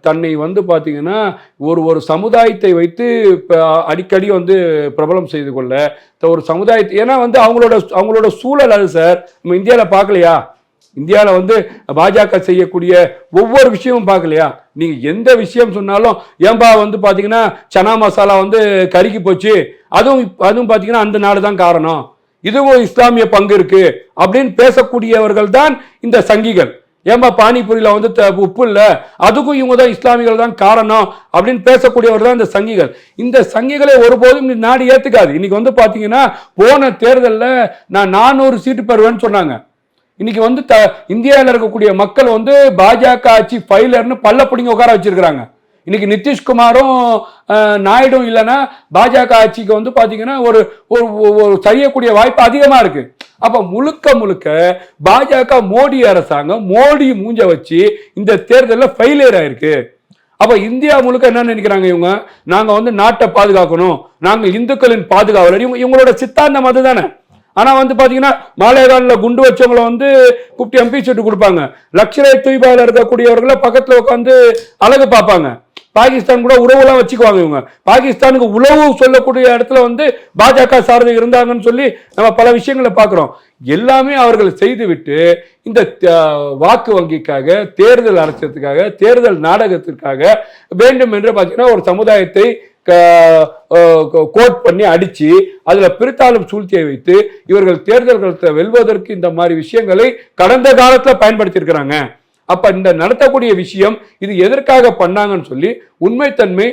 Speaker 1: தன்னை வந்து பார்த்திங்கன்னா ஒரு ஒரு சமுதாயத்தை வைத்து இப்போ அடிக்கடி வந்து பிரபலம் செய்து கொள்ள ஒரு சமுதாயத்தை ஏன்னா வந்து அவங்களோட அவங்களோட சூழல் அது சார். நம்ம இந்தியாவில் பார்க்கலையா? இந்தியாவில் வந்து பாஜக செய்யக்கூடிய ஒவ்வொரு விஷயமும் பார்க்கலையா? நீங்கள் எந்த விஷயம் சொன்னாலும் ஏன்பா வந்து பார்த்தீங்கன்னா சனா மசாலா வந்து கருகி போச்சு. அதுவும் அதுவும் பார்த்தீங்கன்னா அந்த நாடு தான் காரணம். இதுவும் இஸ்லாமிய பங்கு இருக்கு அப்படின்னு பேசக்கூடியவர்கள் தான் இந்த சங்கிகள். ஏன்பா பானிபூரியில் வந்து த- உப்பு இல்லை. அதுக்கும் இவங்க தான் இஸ்லாமியர்கள் தான் காரணம் அப்படின்னு பேசக்கூடியவர் தான் இந்த சங்கிகள். இந்த சங்கிகளை ஒருபோதும் நாடு ஏற்றுக்காது இன்னைக்கு வந்து பார்த்தீங்கன்னா போன தேர்தலில் நான் நானூறு சீட்டு பெறுவேன்னு சொன்னாங்க. இன்னைக்கு வந்து த இந்தியாவில் இருக்கக்கூடிய மக்கள் வந்து பாஜக ஆட்சி ஃபைலர்னு பல்ல பிடிங்க உட்கார வச்சிருக்கிறாங்க. இன்னைக்கு நிதிஷ்குமாரும் நாயுடும் இல்லைன்னா பாஜக ஆட்சிக்கு வந்து பார்த்தீங்கன்னா ஒரு ஒரு சரியக்கூடிய செய்யக்கூடிய வாய்ப்பு அதிகமாக இருக்கு. அப்போ முழுக்க முழுக்க பாஜக மோடி அரசாங்கம் மோடி மூஞ்ச வச்சு இந்த தேர்தலில் ஃபெயிலியர் ஆயிருக்கு. அப்போ இந்தியா முழுக்க என்ன நினைக்கிறாங்க இவங்க? நாங்கள் வந்து நாட்டை பாதுகாக்கணும். நாங்கள் இந்துக்களின் பாதுகாவலர். இவங்க இவங்களோட சித்தாந்தம் அதுதானே. ஆனால் வந்து பார்த்தீங்கன்னா மாலேகான்ல குண்டு வச்சவங்கள வந்து கூப்பிட்டு எம்பி சீட்டு கொடுப்பாங்க. லக்ஷரை தூய்பாவில் இருக்கக்கூடியவர்களை பக்கத்தில் உட்காந்து அழகு பார்ப்பாங்க. பாகிஸ்தான் கூட உறவுலாம் வச்சுக்குவாங்க இவங்க. பாகிஸ்தானுக்கு உளவு சொல்லக்கூடிய இடத்துல வந்து பாஜக சார்ந்து இருந்தாங்கன்னு சொல்லி நம்ம பல விஷயங்களை பார்க்குறோம். எல்லாமே அவர்கள் செய்துவிட்டு இந்த வாக்கு வங்கிக்காக தேர்தல் அரசியத்துக்காக தேர்தல் நாடகத்திற்காக வேண்டும் என்று பார்த்தீங்கன்னா ஒரு சமுதாயத்தை கோட் பண்ணி அடித்து அதில் பிரித்தாளும் சூழ்ச்சியை வைத்து இவர்கள் தேர்தல்களை வெல்வதற்கு இந்த மாதிரி விஷயங்களை கடந்த காலத்தில் பயன்படுத்தியிருக்கிறாங்க. அப்போ இந்த நடத்தக்கூடிய விஷயம் இது எதற்காக பண்ணாங்கன்னு சொல்லி உண்மைத்தன்மை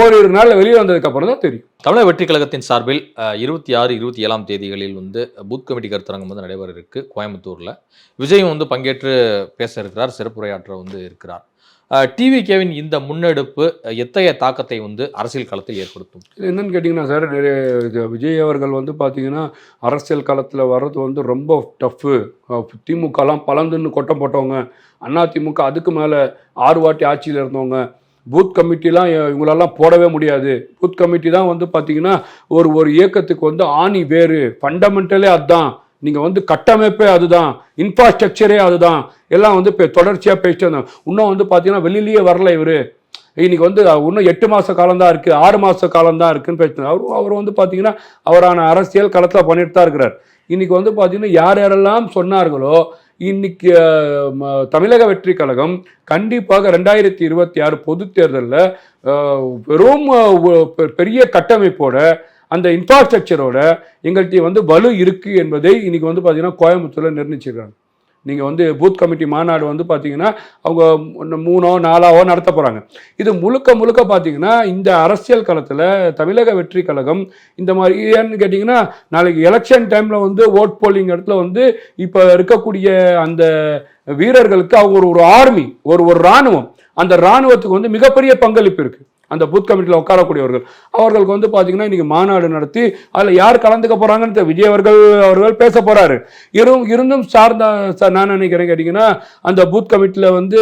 Speaker 1: ஓரிரு நாள்ல வெளியே வந்ததுக்கு அப்புறம் தான் தெரியும்.
Speaker 2: தமிழக வெற்றி கழகத்தின் சார்பில் இருபத்தி ஆறு இருபத்தி ஏழாம் தேதிகளில் வந்து பூத் கமிட்டி கருத்தரங்கம் வந்து நடைபெற இருக்கு கோயம்புத்தூரில். விஜயும் வந்து பங்கேற்று பேச இருக்கிறார் சிறப்புரையாற்ற வந்து இருக்கிறார். டிவிகேவின் இந்த முன்னெடுப்பு எத்தகைய தாக்கத்தை வந்து அரசியல் களத்தில் ஏற்படுத்தும்?
Speaker 1: என்னன்னு கேட்டிங்கன்னா சார் நிறைய விஜய் அவர்கள் வந்து பார்த்தீங்கன்னா அரசியல் களத்தில் வர்றது வந்து ரொம்ப டஃப்பு திமுகலாம் பலந்துன்னு கொட்டம் போட்டவங்க அண்ணா திமுக அதுக்கு மேலே ஆறு வாட்டி ஆட்சியில் இருந்தவங்க பூத் கமிட்டிலாம் இவங்களெல்லாம் போடவே முடியாது. பூத் கமிட்டி தான் வந்து பார்த்தீங்கன்னா ஒரு ஒரு இயக்கத்துக்கு வந்து ஆணி வேறு ஃபண்டமெண்டலே அதுதான் நீங்கள் வந்து கட்டமைப்பே அதுதான். இன்ஃப்ராஸ்ட்ரக்சரே அதுதான். எல்லாம் வந்து இப்போ தொடர்ச்சியாக பேசிட்டு இருந்தாங்க இன்னும் வந்து பார்த்தீங்கன்னா வெளியிலேயே வரல இவர். இன்னைக்கு வந்து இன்னும் எட்டு மாத காலம்தான் இருக்குது ஆறு மாத காலம்தான் இருக்குதுன்னு இருக்குன்னு பேசினார் அவர் அவர் வந்து பார்த்தீங்கன்னா அவரான அரசியல் களத்தில் பண்ணிட்டு தான் இருக்கிறார் இன்னைக்கு வந்து பார்த்தீங்கன்னா யார் யாரெல்லாம் சொன்னார்களோ இன்னைக்கு தமிழக வெற்றி கழகம் கண்டிப்பாக ரெண்டாயிரத்தி இருபத்தி ஆறு பொது தேர்தலில் வெறும் பெ- பெரிய கட்டமைப்போட அந்த இன்ஃப்ராஸ்ட்ரக்சரோட எங்கள்கிட்ட வந்து வலு இருக்கு என்பதை இன்னைக்கு வந்து பார்த்தீங்கன்னா கோயம்புத்தூரில் நிர்ணயிச்சிருக்காங்க. நீங்கள் வந்து பூத் கமிட்டி மாநாடு வந்து பார்த்தீங்கன்னா அவங்க மூணோ நாலாவோ நடத்த போகிறாங்க இது முழுக்க முழுக்க பார்த்தீங்கன்னா இந்த அரசியல் களத்தில் தமிழக வெற்றி கழகம் இந்த மாதிரி ஏன்னு கேட்டிங்கன்னா நாளைக்கு எலெக்ஷன் டைமில் வந்து ஓட் போலிங் இடத்துல வந்து இப்போ இருக்கக்கூடிய அந்த வீரர்களுக்கு அவங்க ஒரு ஒரு ஆர்மி ஒரு ஒரு இராணுவம் அந்த இராணுவத்துக்கு வந்து மிகப்பெரிய பங்களிப்பு இருக்குது அந்த பூத் கமிட்டியில் உட்காரக்கூடியவர்கள். அவர்களுக்கு வந்து பார்த்தீங்கன்னா இன்னைக்கு மாநாடு நடத்தி அதில் யார் கலந்துக்க போகிறாங்கன்னு விஜய் அவர்கள் அவர்கள் பேச போகிறாரு இரும் இருந்தும் சார்ந்த நான் நினைக்கிறேன் கேட்டிங்கன்னா அந்த பூத் கமிட்டியில் வந்து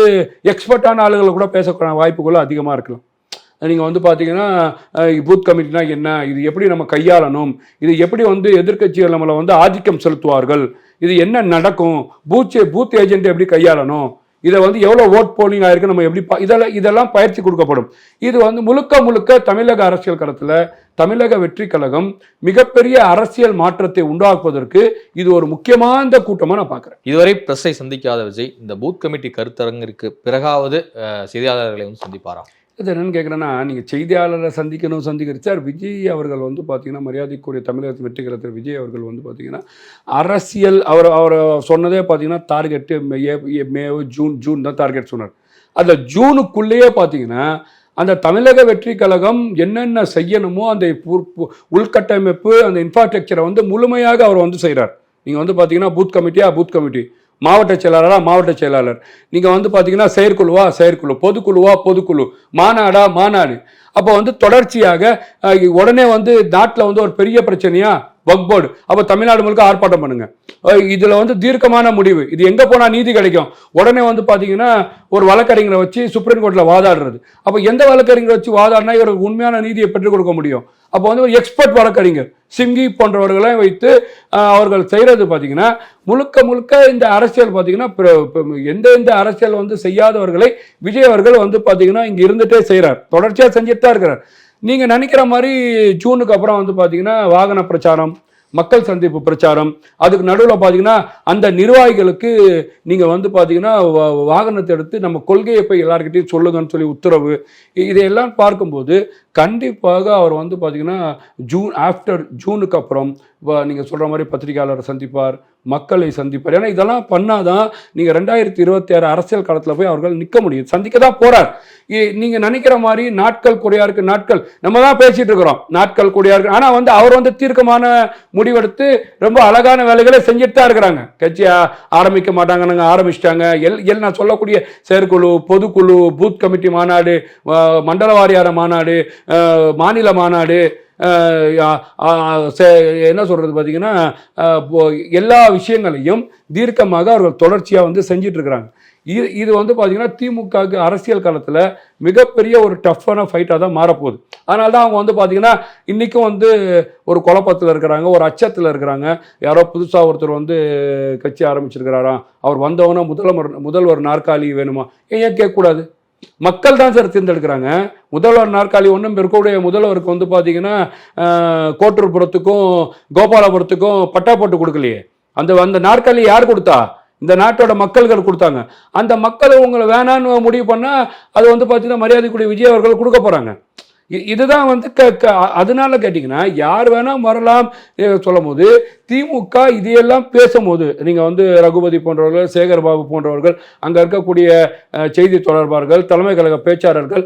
Speaker 1: எக்ஸ்பர்ட்டான ஆளுகளை கூட பேசக்கூடிய வாய்ப்புகளும் அதிகமாக இருக்கலாம். நீங்கள் வந்து பார்த்தீங்கன்னா பூத் கமிட்டினா என்ன? இது எப்படி நம்ம கையாளணும்? இது எப்படி வந்து எதிர்க்கட்சிகள் நம்மளை வந்து ஆதிக்கம் செலுத்துவார்கள்? இது என்ன நடக்கும்? பூத் பூத் ஏஜென்ட் எப்படி கையாளணும்? இதை வந்து எவ்வளோ ஓட் போலிங் ஆயிருக்கு நம்ம எப்படி இதெல்லாம் இதெல்லாம் பயிற்சி கொடுக்கப்படும். இது வந்து முழுக்க முழுக்க தமிழக அரசியல் களத்தில் தமிழக வெற்றி கழகம் மிகப்பெரிய அரசியல் மாற்றத்தை உண்டாக்குவதற்கு இது ஒரு முக்கியமான கூட்டமாக நான் பார்க்குறேன்
Speaker 2: இதுவரை பிரஸை சந்திக்காத விஜய் இந்த பூத் கமிட்டி கருத்தரங்கிற்கு பிறகாவது செய்தியாளர்களை வந்து சந்திப்பாராம்.
Speaker 1: இது என்னென்னு கேட்குறேன்னா நீங்கள் செய்தியாளரை சந்திக்கணும் சந்திக்கிற சார் விஜய் அவர்கள் வந்து பார்த்தீங்கன்னா மரியாதைக்குரிய தமிழகத்தின் வெற்றி விஜய் அவர்கள் வந்து பார்த்தீங்கன்னா அரசியல் அவர் அவர் சொன்னதே பார்த்தீங்கன்னா டார்கெட்டு மே ஜூன் ஜூன் தான் டார்கெட் சொன்னார். அந்த ஜூனுக்குள்ளேயே பார்த்தீங்கன்னா அந்த தமிழக வெற்றி கழகம் என்னென்ன செய்யணுமோ அந்த பு- உள்கட்டமைப்பு அந்த இன்ஃப்ராஸ்ட்ரக்சரை வந்து முழுமையாக அவர் வந்து செய்கிறார் நீங்கள் வந்து பார்த்தீங்கன்னா பூத் கமிட்டியா பூத் கமிட்டி மாவட்ட செயலாளரா மாவட்ட செயலாளர். நீங்கள் வந்து பார்த்தீங்கன்னா செயற்குழுவா செயற்குழு. பொதுக்குழுவா பொதுக்குழு. மாநாடா மாநாடு. அப்போ வந்து தொடர்ச்சியாக உடனே வந்து நாட்டில் வந்து ஒரு பெரிய பிரச்சனையா? வக் போர்டு. அப்போ தமிழ்நாடு முழுக்க ஆர்ப்பாட்டம் பண்ணுங்க. இதில் வந்து தீர்க்கமான முடிவு. இது எங்கே போனால் நீதி கிடைக்கும்? உடனே வந்து பார்த்தீங்கன்னா ஒரு வழக்கறிஞரை வச்சு சுப்ரீம் கோர்ட்டில் வாதாடுறது. அப்போ எந்த வழக்கறிஞரை வச்சு வாதாடினா இவருக்கு உண்மையான நீதியை பெற்றுக் கொடுக்க முடியும். அப்போ வந்து ஒரு எக்ஸ்பர்ட் வழக்கறிஞர். சிங்கி போன்றவர்களை வைத்து அவர்கள் செய்கிறது பார்த்தீங்கன்னா முழுக்க முழுக்க இந்த அரசியல் பார்த்தீங்கன்னா பிர- எந்த எந்த அரசியல் வந்து செய்யாதவர்களை விஜய் அவர்கள் வந்து பார்த்தீங்கன்னா இங்கே இருந்துகிட்டே செய்கிறார் தொடர்ச்சியாக செஞ்சுட்டு தான் இருக்கிறார். நீங்கள் நினைக்கிற மாதிரி ஜூனுக்கு அப்புறம் வந்து பார்த்தீங்கன்னா வாகன பிரச்சாரம் மக்கள் சந்திப்பு பிரச்சாரம். அதுக்கு நடுவில் பார்த்தீங்கன்னா அந்த நிர்வாகிகளுக்கு நீங்கள் வந்து பார்த்தீங்கன்னா வாகனத்தை எடுத்து நம்ம கொள்கையை போய் எல்லாருக்கிட்டையும் சொல்லுங்கன்னு சொல்லி உத்தரவு. இதையெல்லாம் பார்க்கும்போது கண்டிப்பாக அவர் வந்து பார்த்தீங்கன்னா ஜூன் ஆஃப்டர் ஜூனுக்கு அப்புறம் நீங்கள் சொல்கிற மாதிரி பத்திரிகையாளரை சந்திப்பார் மக்களை சந்திப்பார். ஏன்னா இதெல்லாம் பண்ணாதான் நீங்கள் ரெண்டாயிரத்தி இருபத்தி ஆறு அரசியல் காலத்தில் போய் அவர்கள் நிற்க முடியும். சந்திக்க தான் போகிறார் நீங்கள் நினைக்கிற மாதிரி நாட்கள் குறையா இருக்கு நாட்கள். நம்ம தான் பேசிட்டு இருக்கிறோம். நாட்கள் குறையா இருக்கு. ஆனால் வந்து அவர் வந்து தீர்க்கமான முடிவெடுத்து ரொம்ப அழகான வேலைகளை செஞ்சுட்டு தான் இருக்கிறாங்க. கட்சி ஆரம்பிக்க மாட்டாங்க நாங்கள் ஆரம்பிச்சிட்டாங்க. எல் எல் நான் சொல்லக்கூடிய செயற்குழு பொதுக்குழு பூத் கமிட்டி மாநாடு மண்டல வாரியார மாநாடு மாநில மாநாடு என்ன சொல்கிறது பார்த்தீங்கன்னா எல்லா விஷயங்களையும் தீர்க்கமாக அவர்கள் தொடர்ச்சியாக வந்து செஞ்சிட்ருக்கிறாங்க. இது இது வந்து பார்த்திங்கன்னா திமுகவுக்கு அரசியல் காலத்தில் மிகப்பெரிய ஒரு டஃப்பான ஃபைட்டாக தான் மாறப்போகுது. அதனால தான் அவங்க வந்து பார்த்தீங்கன்னா இன்றைக்கும் வந்து ஒரு குழப்பத்தில் இருக்கிறாங்க ஒரு அச்சத்தில் இருக்கிறாங்க. யாரோ புதுசாக ஒருத்தர் வந்து கட்சி ஆரம்பிச்சிருக்கிறாராம் அவர் வந்தவொன்னே முதல்வர் முதல்வர் நாற்காலி வேணுமா? ஏன் ஏன் கேட்கக்கூடாது? மக்கள் தான் சார் தேர்ந்தெடுக்கிறாங்க. முதல்வர் நாற்காலி ஒன்றும் இருக்கக்கூடிய முதல்வருக்கு வந்து பார்த்தீங்கன்னா கோட்டூர்புரத்துக்கும் கோபாலபுரத்துக்கும் பட்டா போட்டு கொடுக்கலையே. அந்த அந்த நாற்காலி யார் கொடுத்தா? இந்த நாட்டோட மக்கள்கள் கொடுத்தாங்க. அந்த மக்கள் உங்களை வேணான்னு முடிவு பண்ணால் அது வந்து பார்த்தீங்கன்னா மரியாதைக்குரிய விஜய் அவர்கள் கொடுக்க போகிறாங்க இதுதான் வந்து க க- அதனால கேட்டிங்கன்னா யார் வேணால் வரலாம் சொல்லும் போது திமுக இதையெல்லாம் பேசும்போது நீங்கள் வந்து ரகுபதி போன்றவர்கள் சேகர்பாபு போன்றவர்கள் அங்கே இருக்கக்கூடிய செய்தி தொடர்பாளர்கள் தலைமை கழக பேச்சாளர்கள்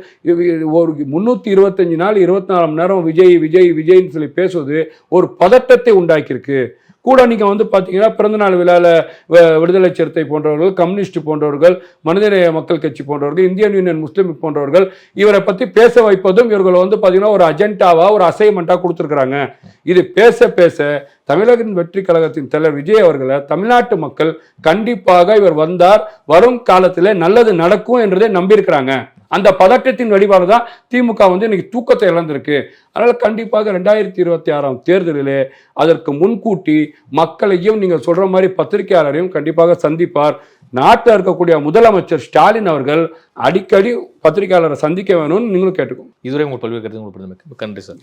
Speaker 1: ஒரு முந்நூற்றி இருபத்தஞ்சி நாள் இருபத்தி நாலு மணி நேரம் விஜய் விஜய் விஜய்னு சொல்லி பேசுவது ஒரு பதட்டத்தை உண்டாக்கியிருக்கு. கூட நீங்கள் வந்து பார்த்தீங்கன்னா பிறந்தநாள் விழாவில் விடுதலை சிறுத்தை போன்றவர்கள் கம்யூனிஸ்ட் போன்றவர்கள் மனிதநேய மக்கள் கட்சி போன்றவர்கள் இந்தியன் யூனியன் முஸ்லீம் போன்றவர்கள் இவரை பற்றி பேச வைப்பதும் இவர்கள் வந்து பார்த்தீங்கன்னா ஒரு அஜெண்டாவாக ஒரு அசைன்மெண்ட்டாக கொடுத்துருக்குறாங்க. இது பேச பேச தமிழகத்தின் வெற்றி கழகத்தின் தலைவர் விஜய் அவர்களை தமிழ்நாட்டு மக்கள் கண்டிப்பாக இவர் வந்தார் வரும் காலத்தில் நல்லது நடக்கும் என்றதை நம்பியிருக்கிறாங்க. அந்த பதட்டத்தின் வெளிப்பாடு தான் திமுக வந்து இன்னைக்கு தூக்கத்தை இழந்திருக்கு. அதனால கண்டிப்பாக ரெண்டாயிரத்தி இருபத்தி ஆறாம் தேர்தலிலே அதற்கு முன்கூட்டி மக்களையும் நீங்கள் சொல்ற மாதிரி பத்திரிகையாளரையும் கண்டிப்பாக சந்திப்பார். நாட்டில் இருக்கக்கூடிய முதலமைச்சர் ஸ்டாலின் அவர்கள் அடிக்கடி பத்திரிகையாளரை சந்திக்க வேணும்னு நீங்களும் கேட்டுக்கோங்க.
Speaker 2: இதுவரை உங்கள் பல்வேறு கருத்து உங்களுக்கு நன்றி சார்.